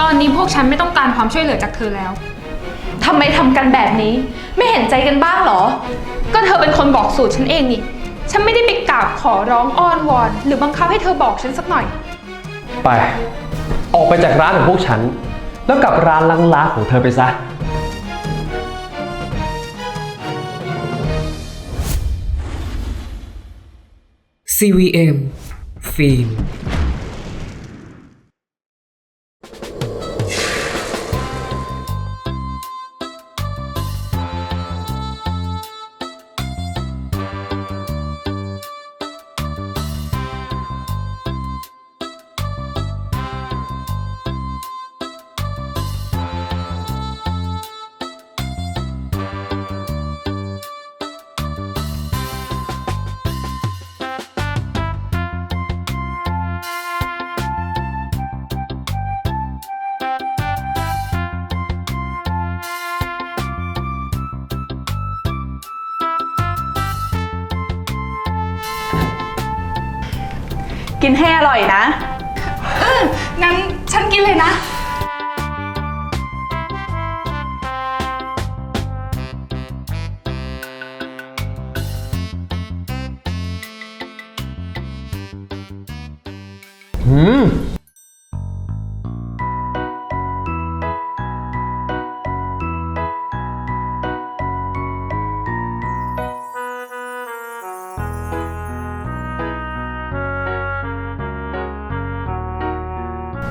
ตอนนี้พวกฉันไม่ต้องการความช่วยเหลือจากเธอแล้ว ทำไมทำกันแบบนี้ ไม่เห็นใจกันบ้างเหรอ ก็เธอเป็นคนบอกสูตรฉันเองนี่ ฉันไม่ได้ไปกราบขอร้องอ้อนวอน หรือบังคับให้เธอบอกฉันสักหน่อย ไป ออกไปจากร้านของพวกฉัน แล้วกลับร้านล้างๆของเธอไปซะ CVM ฟิล์ม กินให้อร่อยนะ เอองั้นฉันกินเลยนะ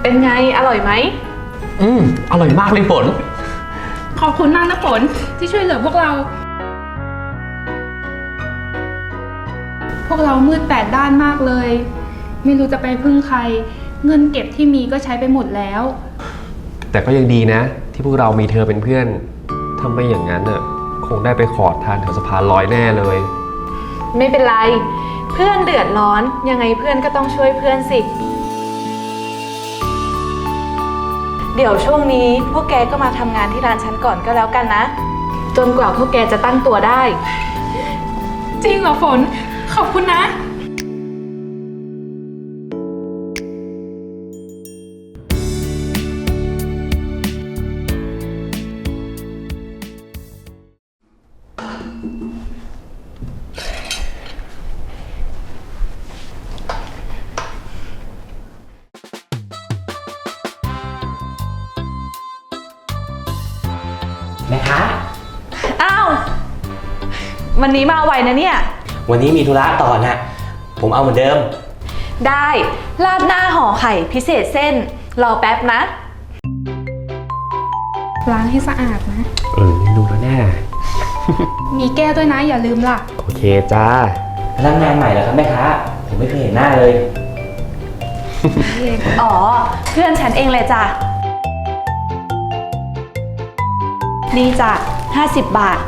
เป็นไงอร่อยไหม อืมอร่อยมากเลยฝน ขอบคุณมากนะฝนที่ช่วยเหลือพวกเรา พวกเรามืดแปดด้านมากเลย ไม่รู้จะไปพึ่งใคร เงินเก็บที่มีก็ใช้ไปหมดแล้ว แต่ก็ยังดีนะ ที่พวกเรามีเธอเป็นเพื่อนถ้าไม่อย่างนั้นน่ะคงได้ไปขอทานแถวสะพานลอยแน่เลย ไม่เป็นไร เพื่อนเดือดร้อนยังไงเพื่อนก็ต้องช่วยเพื่อนสิ เดี๋ยวช่วงนี้พวกแกก็มาทำงานที่ร้านฉันก่อนก็แล้วกันนะ จนกว่าพวกแกจะตั้งตัวได้ จริงเหรอฝน ขอบคุณนะ วันนี้มาไวนะเนี่ย วันนี้มีธุระต่อนะ ผมเอาเหมือนเดิม ได้ราดหน้าห่อไข่พิเศษเส้น รอแป๊บนะ ล้างให้สะอาดนะ เออรู้แล้วแน่มีแก้วด้วยนะอย่าลืมล่ะ โอเคจ้าพนักงานใหม่เหรอครับแม่ค้าผมไม่เคยเห็นหน้าเลย อ๋อ เพื่อนฉันเองเลยจ้ะ นี่จ้ะ50 บาท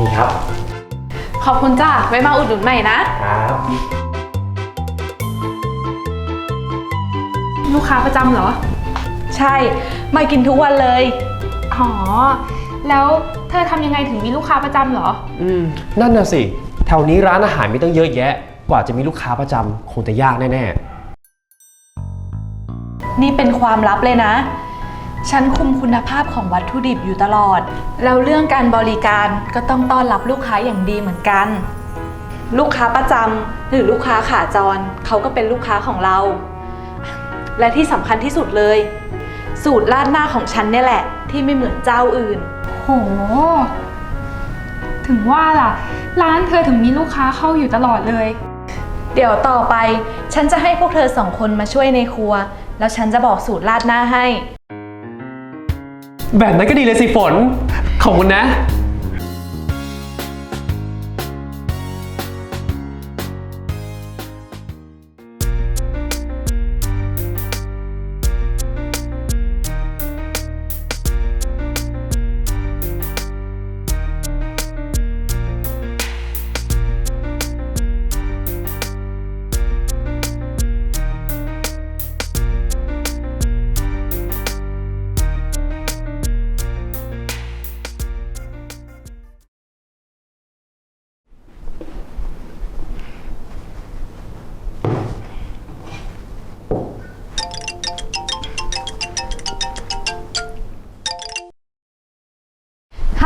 นี่ครับขอบคุณจ้ะไว้มาอุดหนุนใหม่นะ ครับลูกค้าประจำเหรอ ใช่ มากินทุกวันเลย อ๋อ แล้วเธอทำยังไงถึงมีลูกค้าประจำเหรอ อืมนั่นน่ะสิ แถวนี้ร้านอาหารมีตั้งเยอะแยะ กว่าจะมีลูกค้าประจำคงจะยากแน่นี่เป็นความลับเลยนะ ฉันคุมคุณภาพของวัตถุดิบอยู่ตลอด แล้วเรื่องการบริการก็ต้องต้อนรับลูกค้าอย่างดีเหมือนกัน ลูกค้าประจำหรือลูกค้าขาจรเขาก็เป็นลูกค้าของเรา และที่สำคัญที่สุดเลย สูตรราดหน้าของฉันเนี่ยแหละ ที่ไม่เหมือนเจ้าอื่น โห ถึงว่าล่ะ ร้านเธอถึงมีลูกค้าเข้าอยู่ตลอดเลย เดี๋ยวต่อไป ฉันจะให้พวกเธอสองคนมาช่วยในครัว แล้วฉันจะบอกสูตรราดหน้าให้ๆ แบบนั้นก็ดีเลยสิฝน ขอบคุณนะ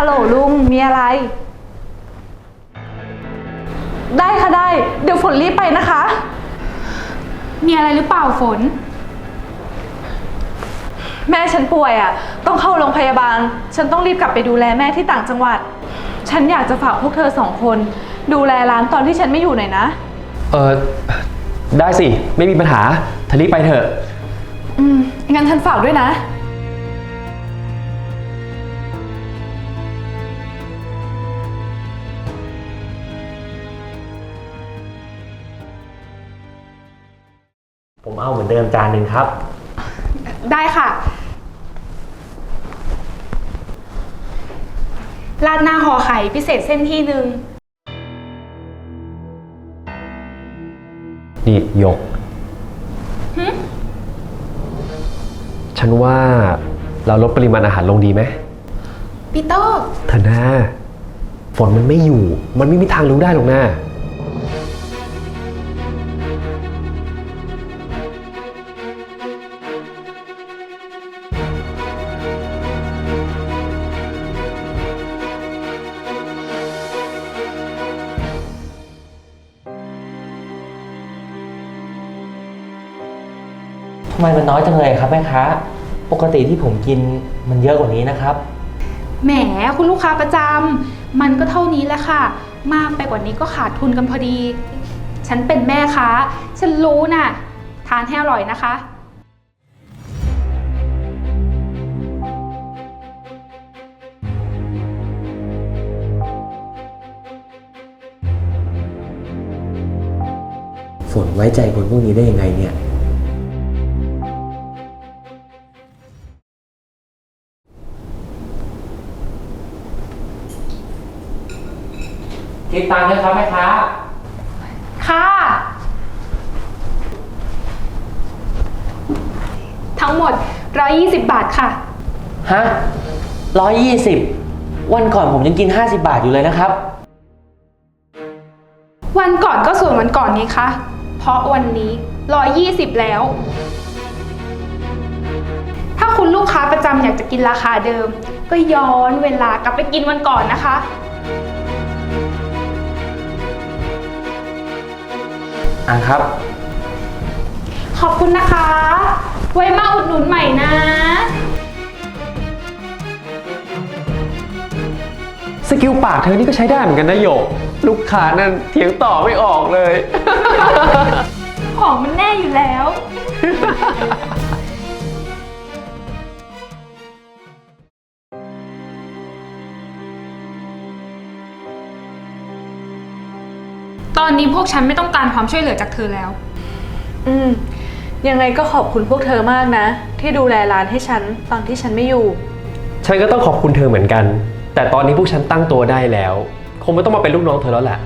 ลโหลลุง มีอะไร ได้ค่ะได้ เดี๋ยวฝนรีบไปนะคะ มีอะไรหรือเปล่าฝน แม่ฉันป่วยอะ่ะ ต้องเข้าโรงพยาบาล ฉันต้องรีบกลับไปดูแลแม่ที่ต่างจังหวัด ฉันอยากจะฝากพวกเธอสองคน ดูแลร้านตอนที่ฉันไม่อยู่หน่อยนะ เออได้สิ ไม่มีปัญหาเธอรีบไปเถอะ อืม งั้นฉันฝากด้วยนะ เอาเหมือนเดิมจานหนึ่งครับ ได้ค่ะ ราดหน้าห่อไข่พิเศษเส้นที่หนึ่งนี่หยก หึฉันว่าเราลดปริมาณอาหารลงดีไหมปีเตอร์ เธอหน้าฝนมันไม่อยู่ มันไม่มีทางรู้ได้หรอกนะ ทำไมมันน้อยจังเลยครับแม่ค้า ปกติที่ผมกินมันเยอะกว่านี้นะครับ แหมคุณลูกค้าประจำมันก็เท่านี้แหละค่ะ มากไปกว่านี้ก็ขาดทุนกันพอดี ฉันเป็นแม่ค้า ฉันรู้น่ะ ทานให้อร่อยนะคะ ฝนไว้ใจคนพวกนี้ได้ยังไงเนี่ย คิดตังค์ด้วยครับแม่ค้าค่ะ ทั้งหมด 120 บาทค่ะ ฮะร้อยยี่สิบวันก่อนผมยังกิน 50 บาทอยู่เลยนะครับ วันก่อนก็ส่วนวันก่อนนี้คะ เพราะวันนี้ 120 แล้ว ถ้าคุณลูกค้าประจำอยากจะกินราคาเดิม ก็ย้อนเวลากลับไปกินวันก่อนนะคะ อะครับ ขอบคุณนะคะ ไว้มาอุดหนุนใหม่นะ สกิลปากเธอนี่ก็ใช้ได้เหมือนกันนะหยก ลูกค้านั่นเถียงต่อไม่ออกเลย ของมันแน่อยู่แล้ว ตอนนี้พวกฉันไม่ต้องการความช่วยเหลือจากเธอแล้ว อืม ยังไงก็ขอบคุณพวกเธอมากนะ ที่ดูแลร้านให้ฉันตอนที่ฉันไม่อยู่ ฉันก็ต้องขอบคุณเธอเหมือนกัน แต่ตอนนี้พวกฉันตั้งตัวได้แล้ว คงไม่ต้องมาเป็นลูกน้องเธอแล้วแหละ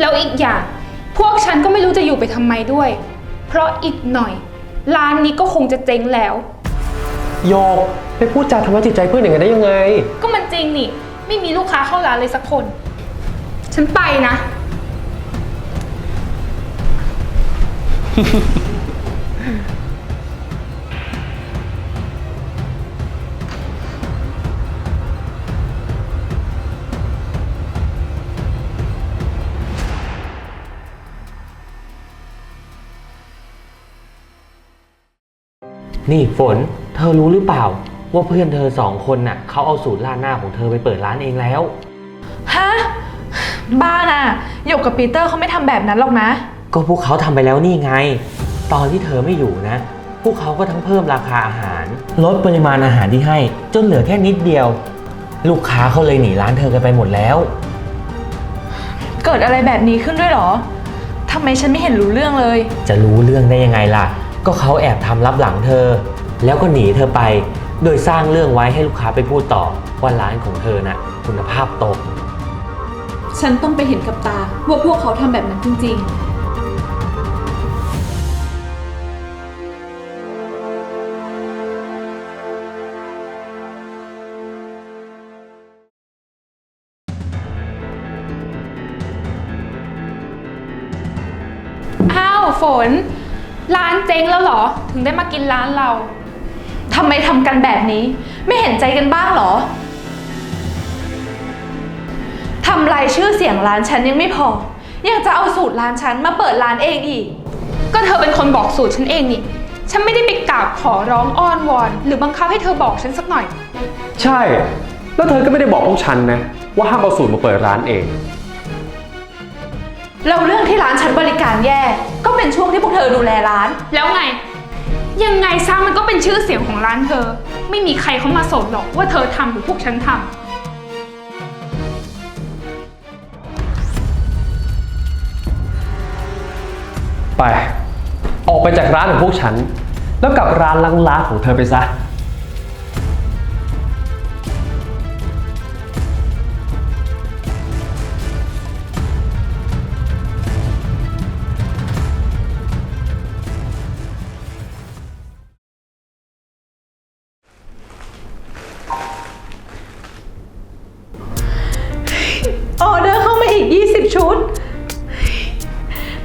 แล้วอีกอย่าง พวกฉันก็ไม่รู้จะอยู่ไปทำไมด้วย เพราะอีกหน่อย ร้านนี้ก็คงจะเจ๊งแล้ว โยกไปพูดจาทำร้ายจิตใจเพื่อนอย่างนั้นได้ยังไง ก็มันจริงนี่ ไม่มีลูกค้าเข้าร้านเลยสักคน ฉันไปนะ นี่ฝน เธอรู้หรือเปล่า ว่าเพื่อนเธอสองคนน่ะเขาเอาสูตรร้านหน้าของเธอไปเปิดร้านเองแล้ว ฮะ บ้าน่ะหยกกับปีเตอร์เขาไม่ทำแบบนั้นหรอกนะ ก็พวกเขาทำไปแล้วนี่ไง ตอนที่เธอไม่อยู่นะ พวกเขาก็ทั้งเพิ่มราคาอาหาร ลดปริมาณอาหารที่ให้ จนเหลือแค่นิดเดียว ลูกค้าเขาเลยหนีร้านเธอกันไปหมดแล้ว เกิดอะไรแบบนี้ขึ้นด้วยเหรอทำไมฉันไม่เห็นรู้เรื่องเลย จะรู้เรื่องได้ยังไงล่ะ ก็เขาแอบทำลับหลังเธอ แล้วก็หนีเธอไป โดยสร้างเรื่องไว้ให้ลูกค้าไปพูดต่อว่าร้านของเธอน่ะคุณภาพตก ฉันต้องไปเห็นกับตาว่าพวกเขาทำแบบนั้นจริงอ้าวฝน ร้านเจ๊งแล้วเหรอ ถึงได้มากินร้านเรา ทำไมทำกันแบบนี้ ไม่เห็นใจกันบ้างเหรอ ทำลายชื่อเสียงร้านฉันยังไม่พอ ยังจะเอาสูตรร้านฉันมาเปิดร้านเองอีก ก็เธอเป็นคนบอกสูตรฉันเองนี่ ฉันไม่ได้ไปกราบขอร้องอ้อนวอน หรือบังคับให้เธอบอกฉันสักหน่อย ใช่ แล้วเธอก็ไม่ได้บอกพวกฉันนะ ว่าห้ามเอาสูตรมาเปิดร้านเอง แล้วเรื่องที่ร้านฉันบริการแย่ ก็เป็นช่วงที่พวกเธอดูแลร้าน แล้วไง ยังไงซะมันก็เป็นชื่อเสียงของร้านเธอ ไม่มีใครเขามาสนหรอกว่าเธอทำหรือพวกฉันทำ ไป ออกไปจากร้านของพวกฉัน แล้วกลับร้านล้างๆของเธอไปซะ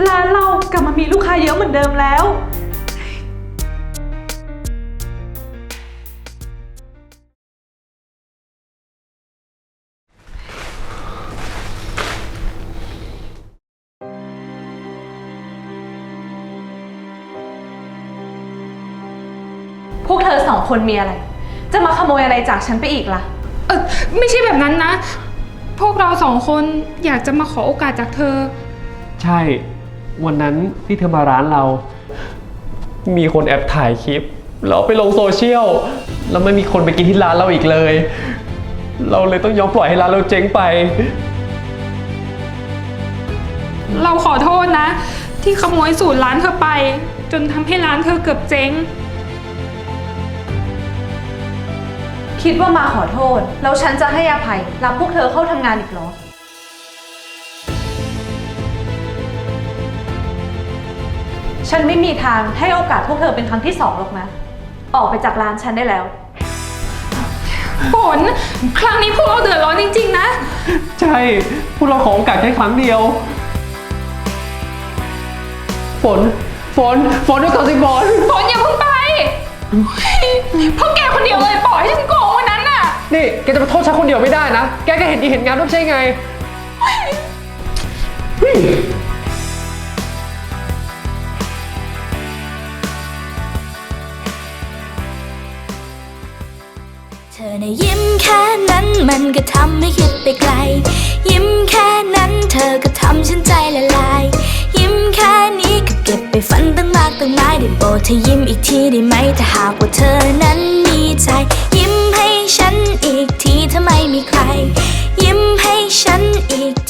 ร้านเรากลับมามีลูกค้าเยอะเหมือนเดิมแล้ว พวกเธอสองคนมีอะไร จะมาขโมยอะไรจากฉันไปอีกล่ะ เออไม่ใช่แบบนั้นนะ พวกเราสองคนอยากจะมาขอโอกาสจากเธอ ใช่ วันนั้นที่เธอมาร้านเรา มีคนแอบถ่ายคลิปแล้วเอาไปลงโซเชียลแล้วไม่มีคนไปกินที่ร้านเราอีกเลย เราเลยต้องยอมปล่อยให้ร้านเราเจ๊งไป เราขอโทษนะ ที่ขโมยสูตรร้านเธอไป จนทำให้ร้านเธอเกือบเจ๊ง คิดว่ามาขอโทษ แล้วฉันจะให้อภัยรับพวกเธอเข้าทำงานอีกเหรอ ฉันไม่มีทางให้โอกาสพวกเธอเป็นครั้งที่สองหรอกนะ ออกไปจากร้านฉันได้แล้ว ฝนครั้งนี้พวกเราเดือดร้อนจริง ๆ นะ ใช่ พวกเราขอโอกาสแค่ครั้งเดียว ฝน ฝน ฝนด้วยก่อนสิฝน ฝนอย่าเพิ่งไปเฮ้ยเพราะแกคนเดียวเลยปล่อยให้ฉันโกงวันนั้นน่ะ นี่แกจะมาโทษฉันคนเดียวไม่ได้นะ แกก็เห็นดีเห็นงานด้วยไม่ใช่ไง ธอในะยิ้มแค่นั้นมันก็ทำให้คิดไปไกล ยิ้มแค่นั้นเธอก็ทำฉันใจละลาย ยิ้มแค่นี้ก็เก็บไปฝันตั้งมากตั้งหลายได้โปรดเธอยิ้มอีกทีได้ไหมถ้าหากว่าเธอนั้นมีใจ ยิ้มให้ฉันอีกทีถ้าไม่มีใคร ยิ้มให้ฉันอีก